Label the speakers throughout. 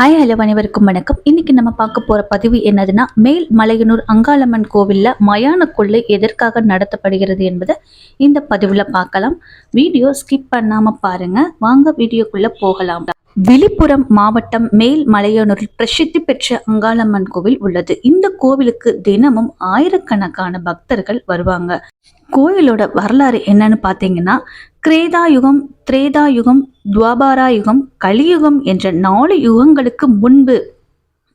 Speaker 1: Hi hello அனைவருக்கும் வணக்கம். இன்னைக்கு நம்ம பார்க்க போகிற பதிவு என்னதுன்னா மேல் மலையனூர் அங்காளம்மன் கோவிலில் மயான கொள்ளை எதற்காக நடத்தப்படுகிறது என்பதை இந்த பதிவில் பார்க்கலாம். வீடியோ ஸ்கிப் பண்ணாம பாருங்க. வாங்க வீடியோக்குள்ளே போகலாம். விழுப்புரம் மாவட்டம் மேல் மலையனூரில் பிரசித்தி பெற்ற அங்காளம்மன் கோவில் உள்ளது. இந்த கோவிலுக்கு தினமும் ஆயிரக்கணக்கான பக்தர்கள் வருவாங்க. கோயிலோட வரலாறு என்னன்னு பார்த்தீங்கன்னா கிரேதா யுகம் திரேதா யுகம் துவாபாரா யுகம் கலியுகம் என்ற நாலு யுகங்களுக்கு முன்பு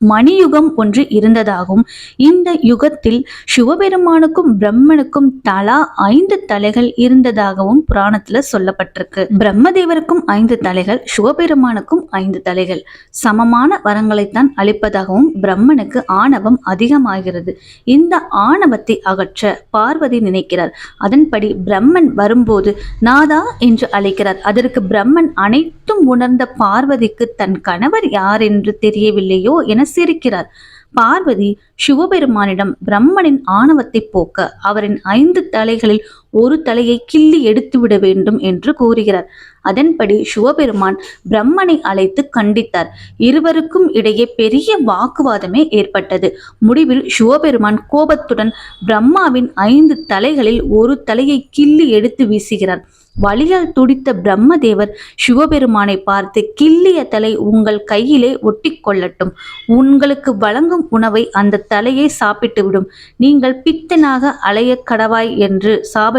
Speaker 1: மணியுகம் ஒன்று இருந்ததாகவும் இந்த யுகத்தில் சிவபெருமானுக்கும் பிரம்மனுக்கும் தலா ஐந்து தலைகள் இருந்ததாகவும் புராணத்துல சொல்லப்பட்டிருக்கு. பிரம்மதேவருக்கும் ஐந்து தலைகள் சிவபெருமானுக்கும் ஐந்து தலைகள். சமமான வரங்களைத்தான் அளிப்பதாகவும் பிரம்மனுக்கு ஆணவம் அதிகமாகிறது. இந்த ஆணவத்தை அகற்ற பார்வதி நினைக்கிறார். அதன்படி பிரம்மன் வரும்போது நாதா என்று அழைக்கிறார். அதற்கு பிரம்மன் அனைத்தும் உணர்ந்த பார்வதிக்கு தன் கணவர் யார் என்று தெரியவில்லையோ என சிரிக்கிறார். பார்வதி சிவபெருமானிடம் பிரம்மனின் ஆணவத்தை போக்க அவரின் ஐந்து தலைகளில் ஒரு தலையை கிள்ளி எடுத்துவிட வேண்டும் என்று கூறுகிறார். அதன்படி சிவபெருமான் பிரம்மனை அழைத்து கண்டித்தார். இருவருக்கும் இடையே பெரிய வாக்குவாதமே ஏற்பட்டது. முடிவில் சிவபெருமான் கோபத்துடன் பிரம்மாவின் ஐந்து தலைகளில் ஒரு தலையை கிள்ளி எடுத்து வீசுகிறார். வழியால் துடித்த பிரம்மதேவர் சிவபெருமானை பார்த்து கிள்ளிய தலை உங்கள் கையிலே ஒட்டி கொள்ளட்டும். உங்களுக்கு வழங்கும் உணவை அந்த தலையை சாப்பிட்டு விடும். நீங்கள் பித்தனாக அலைய கடவாய் என்று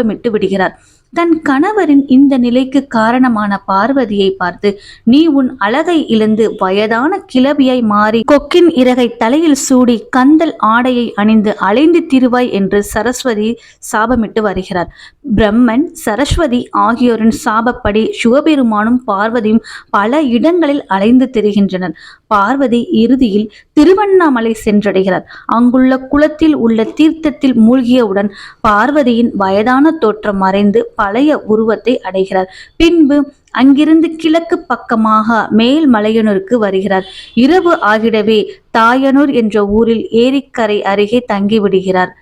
Speaker 1: சாபமிட்டு விடுகிறார் தன் கணவரின் இந்த நிலைக்கு காரணமான பார்வதியை பார்த்து நீ உன் அழகை இழந்து வயதான கிளவியாய் மாறி கொக்கின் இறகை தலையில் சூடி கந்தல் ஆடையை அணிந்து அலைந்து திருவாய் என்று சரஸ்வதி சாபமிட்டு வருகிறார். பிரம்மன் சரஸ்வதி ஆகியோரின் சாபப்படி சிவபெருமானும் பார்வதியும் பல இடங்களில் அலைந்து திரிகின்றனர். பார்வதி இறுதியில் திருவண்ணாமலை சென்றடைகிறார். அங்குள்ள குளத்தில் உள்ள தீர்த்தத்தில் மூழ்கியவுடன் பார்வதியின் வயதான தோற்றம் மறைந்து பழைய உருவத்தை அடைகிறார். பின்பு அங்கிருந்து கிழக்கு பக்கமாக மேல் மலையனூருக்கு வருகிறார். இரவு ஆகிடவே தாயனூர் என்ற ஊரில் ஏரிக்கரை அருகே தங்கிவிடுகிறார்.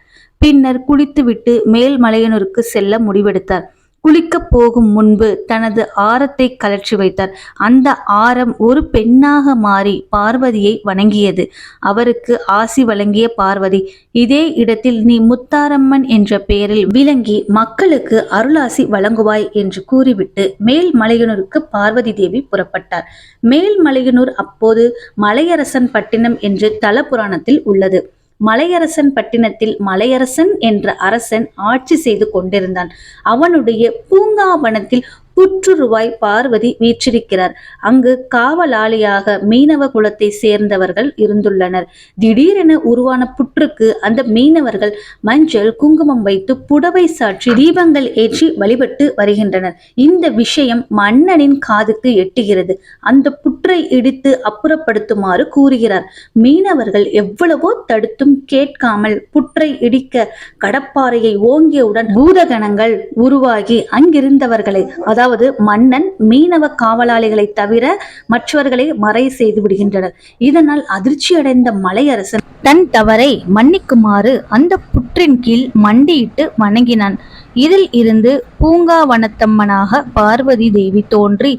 Speaker 1: பின்னர் குளித்துவிட்டு மேல் மலையனூருக்கு செல்ல முடிவெடுத்தார். குளிக்கப் போகும் முன்பு தனது ஆரத்தை கலற்றி வைத்தார். அந்த ஆரம் ஒரு பெண்ணாக மாறி பார்வதியை வணங்கியது. அவருக்கு ஆசி வழங்கிய பார்வதி இதே இடத்தில் நீ முத்தாரம்மன் என்ற பெயரில் விளங்கி மக்களுக்கு அருளாசி வழங்குவாய் என்று கூறிவிட்டு மேல் மலையனூருக்கு பார்வதி தேவி புறப்பட்டார். மேல்மலையனூர் அப்போது மலையரசன் பட்டினம் என்று தல புராணத்தில் உள்ளது. மலையரசன் பட்டினத்தில் மலையரசன் என்ற அரசன் ஆட்சி செய்து கொண்டிருந்தான். அவனுடைய பூங்காவனத்தில் புற்றுருவாய் பார்வதி வீற்றிருக்கிறார். அங்கு காவலாளியாக மீனவ குலத்தை சேர்ந்தவர்கள் இருந்துள்ளனர். திடீரென உருவான புற்றுக்கு அந்த மீனவர்கள் மஞ்சள் குங்குமம் வைத்து புடவை சாற்றி தீபங்கள் ஏற்றி வழிபட்டு வருகின்றனர். இந்த விஷயம் மன்னனின் காதுக்கு எட்டுகிறது. அந்த புற்றை இடித்து அப்புறப்படுத்துமாறு கூறுகிறார். மீனவர்கள் எவ்வளவோ தடுத்தும் கேட்காமல் புற்றை இடிக்க கடப்பாறையை ஓங்கியவுடன் பூதகணங்கள் உருவாகி அங்கிருந்தவர்களை அதாவது மன்னன் மீனவ காவலாளிகளை தவிர மற்றவர்களை மறை செய்து விடுகின்றனர். இதனால் அதிர்ச்சியடைந்த மலையரசன் தன் தவறை மன்னிக்குமாறு அந்த புற்றின் கீழ் மண்டியிட்டு வணங்கினான். இதில் இருந்து பூங்காவனத்தம்மனாக பார்வதி தேவி தோன்றி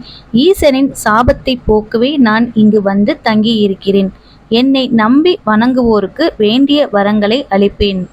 Speaker 1: ஈசனின் சாபத்தை போக்கவே நான் இங்கு வந்து தங்கியிருக்கிறேன். என்னை நம்பி வணங்குவோருக்கு வேண்டிய வரங்களை அளிப்பேன்.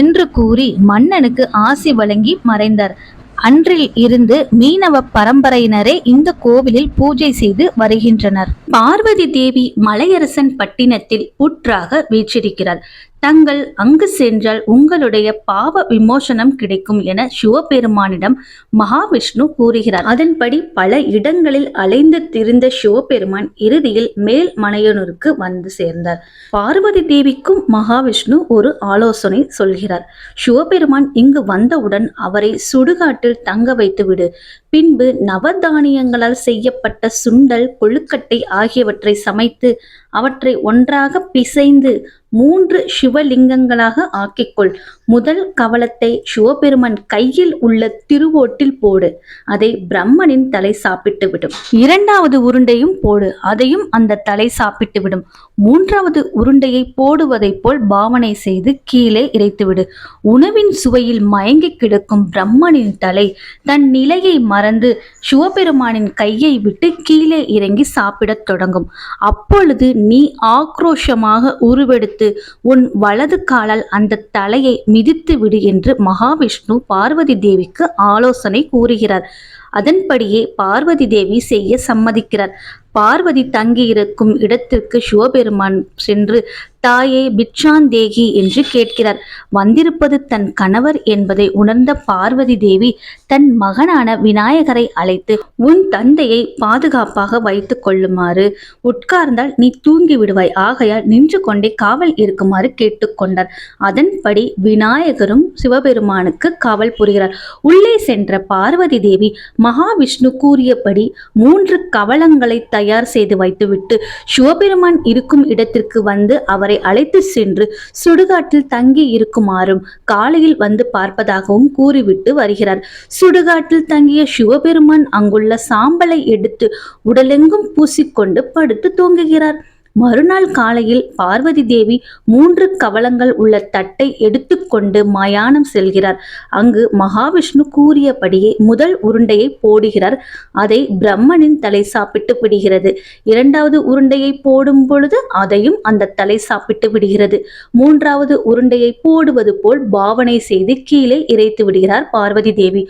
Speaker 1: என்று கூறி மன்னனுக்கு ஆசி வழங்கி மறைந்தார். அன்றில் இருந்து மீனவ பரம்பரையினரே இந்த கோவிலில் பூஜை செய்து வருகின்றனர். பார்வதி தேவி மலையரசன் பட்டினத்தில் புற்றாக வீற்றிருக்கிறார் தங்கள் அங்கு சென்றால் உங்களுடைய பாவ விமோசனம் கிடைக்கும் என சிவபெருமானிடம் மகாவிஷ்ணு கூறுகிறார். அதன்படி பல இடங்களில் அலைந்து திரிந்த சிவபெருமான் இறுதியில் மேல் மலையனூருக்கு வந்து சேர்ந்தார். பார்வதி தேவிக்கும் மகாவிஷ்ணு ஒரு ஆலோசனை சொல்கிறார். சிவபெருமான் இங்கு வந்தவுடன் அவரை சுடுகாட்டில் தங்க வைத்துவிடு. பின்பு நவதானியங்களால் செய்யப்பட்ட சுண்டல் கொழுக்கட்டை ஆகியவற்றை சமைத்து அவற்றை ஒன்றாக பிசைந்து மூன்று சிவலிங்கங்களாக ஆக்கிக்கொள். முதல் கவலத்தை சிவபெருமன் கையில் உள்ள திருவோட்டில் போடு. அதை பிரம்மனின் தலை சாப்பிட்டு விடும். இரண்டாவது உருண்டையும் போடு. அதையும் அந்த தலை சாப்பிட்டு விடும். மூன்றாவது உருண்டையை போடுவதைப் போல் பாவனை செய்து கீழே இறைத்துவிடு. உணவின் சுவையில் மயங்கி கிடக்கும் பிரம்மனின் தலை தன் நிலையை மற மறந்து சிவபெருமானின் கையை விட்டு கீழே இறங்கி சாப்பிடத் தொடங்கும். அப்பொழுது நீ ஆக்ரோஷமாக உருவெடுத்து உன் வலது காலால் அந்த தலையை மிதித்து விடு என்று மகாவிஷ்ணு பார்வதி தேவிக்கு ஆலோசனை கூறுகிறார். அதன்படியே பார்வதி தேவி செய்ய சம்மதிக்கிறார். பார்வதி தங்கியிருக்கும் இடத்திற்கு சிவபெருமான் சென்று தாயே பிட்சாந்தேகி என்று கேட்கிறார். வந்திருப்பது தன் கணவர் என்பதை உணர்ந்த பார்வதி தேவி தன் மகனான விநாயகரை அழைத்து உன் தந்தையை பாதுகாப்பாக வைத்துக் கொள்ளுமாறு உட்கார்ந்தால் நீ தூங்கி விடுவாய். ஆகையால் நின்று கொண்டே காவல் இருக்குமாறு கேட்டுக்கொண்டார் அதன்படி விநாயகரும் சிவபெருமானுக்கு காவல் புரிகிறார். உள்ளே சென்ற பார்வதி தேவி மகாவிஷ்ணு கூறியபடி மூன்று கவலங்களை தயார் செய்து வைத்துவிட்டு சிவபெருமான் இருக்கும் இடத்திற்கு வந்து அவரை அழைத்து சென்று சுடுகாட்டில் தங்கி இருக்குமாறும் காலையில் வந்து பார்ப்பதாகவும் கூறிவிட்டு வருகிறார். சுடுகாட்டில் தங்கிய சிவபெருமான் அங்குள்ள சாம்பலை எடுத்து உடலெங்கும் பூசிக்கொண்டு படுத்து தூங்குகிறார். மறுநாள் காலையில் பார்வதி தேவி மூன்று கவலங்கள் உள்ள தட்டை எடுத்துக்கொண்டு மயானம் செல்கிறார். அங்கு மகாவிஷ்ணு கூறியபடியே முதல் உருண்டையை போடுகிறார். அதை பிரம்மனின் தலை சாப்பிட்டு விடுகிறது. இரண்டாவது உருண்டையை போடும் பொழுது அதையும் அந்த தலை சாப்பிட்டு விடுகிறது. மூன்றாவது உருண்டையை போடுவது போல் பாவனை செய்து கீழே இறைத்து விடுகிறார் பார்வதி தேவி.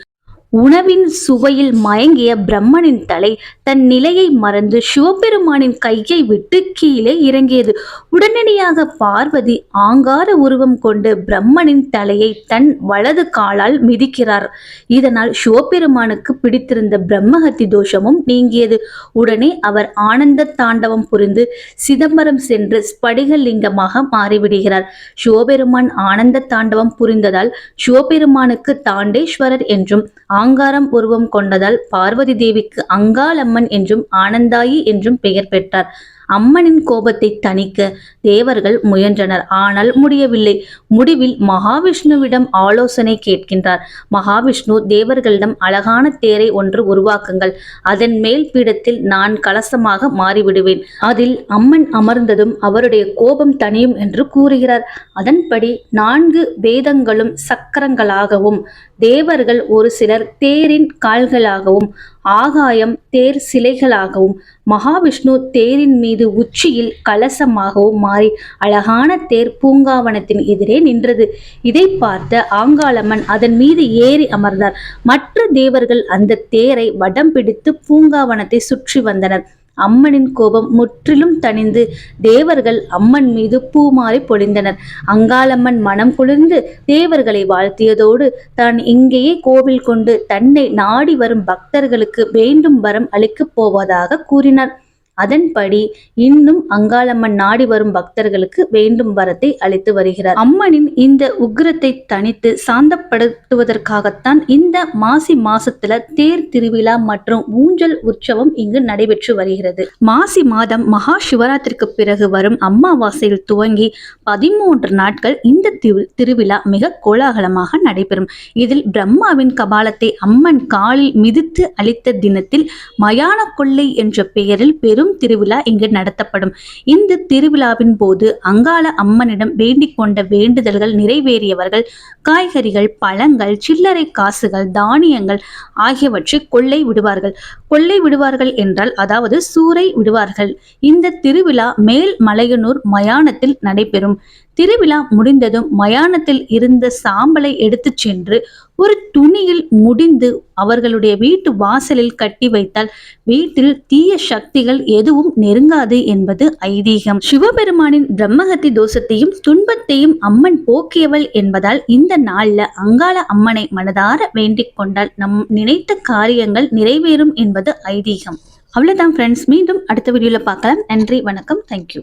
Speaker 1: உணவின் சுவையில் மயங்கிய பிரம்மனின் தலை தன் நிலையை மறந்து சிவபெருமானின் கையை விட்டு கீழே இறங்கியது. உடனடியாக பார்வதி ஆங்கார உருவம் கொண்டு பிரம்மனின் தலையை தன் வலது காலால் மிதிக்கிறார். இதனால் சிவபெருமானுக்கு பிடித்திருந்த பிரம்மஹத்தி தோஷமும் நீங்கியது. உடனே அவர் ஆனந்த தாண்டவம் புரிந்து சிதம்பரம் சென்று ஸ்படிகலிங்கமாக மாறிவிடுகிறார். சிவபெருமான் ஆனந்த தாண்டவம் புரிந்ததால் சிவபெருமானுக்கு தாண்டேஸ்வரர் என்றும் ஆங்காரம் உருவம் கொண்டதால் பார்வதி தேவிக்கு அங்காளம்மன் என்றும் ஆனந்தாயி என்றும் பெயர் பெற்றார். அம்மனின் கோபத்தை தணிக்க தேவர்கள் முயன்றனர். ஆனால் முடியவில்லை. முடிவில் மகாவிஷ்ணுவிடம் ஆலோசனை கேட்கின்றார். மகாவிஷ்ணு தேவர்களிடம் அழகான தேரை ஒன்று உருவாக்குங்கள். அதன் மேல் பீடத்தில் நான் கலசமாக மாறிவிடுவேன். அதில் அம்மன் அமர்ந்ததும் அவருடைய கோபம் தணியும் என்று கூறுகிறார். அதன்படி நான்கு வேதங்களும் சக்கரங்களாகவும் தேவர்கள் ஒரு சிலர் தேரின் கால்களாகவும் ஆகாயம் தேர் சிலைகளாகவும் மகாவிஷ்ணு தேரின் மீது உச்சியில் கலசமாகவும் மாறி அழகான தேர் பூங்காவனத்தின் எதிரே நின்றது. இதை பார்த்த ஆங்காளம்மன் அதன் மீது ஏறி அமர்ந்தார். மற்ற தேவர்கள் அந்த தேரை வடம் பிடித்து பூங்காவனத்தை சுற்றி வந்தனர். அம்மனின் கோபம் முற்றிலும் தணிந்து தேவர்கள் அம்மன் மீது பூமாறி பொழிந்தனர். அங்காளம்மன் மனம் குளிர்ந்து தேவர்களை வாழ்த்தியதோடு தான் இங்கேயே கோவில் கொண்டு தன்னை நாடி வரும் பக்தர்களுக்கு வேண்டும் வரம் அளிக்கப் போவதாக கூறினார். அதன்படி இன்னும் அங்காளம்மன் நாடி வரும் பக்தர்களுக்கு வேண்டும் வரத்தை அளித்து வருகிறார். அம்மனின் இந்த உக்ரத்தை தனித்து சாந்தப்படுத்துவதற்காகத்தான் இந்த மாசி மாசத்துல தேர் திருவிழா மற்றும் ஊஞ்சல் உற்சவம் இங்கு நடைபெற்று வருகிறது. மாசி மாதம் மகா சிவராத்திரிக்கு பிறகு வரும் அம்மாவாசையில் துவங்கி பதிமூன்று நாட்கள் இந்த திருவிழா மிக கோலாகலமாக நடைபெறும். இதில் பிரம்மாவின் கபாலத்தை அம்மன் காலில் மிதித்து அளித்த தினத்தில் மயான கொள்ளை என்ற பெயரில் பெரும் பெரும் திருவிழா இங்கு நடத்தப்படும். இந்த திருவிழாவின் போது அங்காள அம்மனிடம் வேண்டிக் கொண்ட வேண்டுதல்கள் நிறைவேறியவர்கள் காய்கறிகள் பழங்கள் சில்லறை காசுகள் தானியங்கள் ஆகியவற்றை கொள்ளை விடுவார்கள். கொள்ளை விடுவார்கள் என்றால் அதாவது சூறை விடுவார்கள். இந்த திருவிழா மேல் மலையனூர் மயானத்தில் நடைபெறும். திருவிழா முடிந்ததும் மயானத்தில் இருந்த சாம்பலை எடுத்துச் சென்று ஒரு துணியில் முடிந்து அவர்களுடைய வீட்டு வாசலில் கட்டி வைத்தால் வீட்டில் தீய சக்திகள் எதுவும் நெருங்காது என்பது ஐதீகம். சிவபெருமானின் பிரம்மகத்தி தோஷத்தையும் துன்பத்தையும் அம்மன் போக்கியவள் என்பதால் இந்த நாள்ல அங்காள அம்மனை மனதார வேண்டிக் கொண்டால் நம் நினைத்த காரியங்கள் நிறைவேறும் என்பது ஐதீகம். அவ்வளவுதான் ஃப்ரெண்ட்ஸ் மீண்டும் அடுத்த வீடியோல பார்க்கலாம். நன்றி வணக்கம். தேங்க்யூ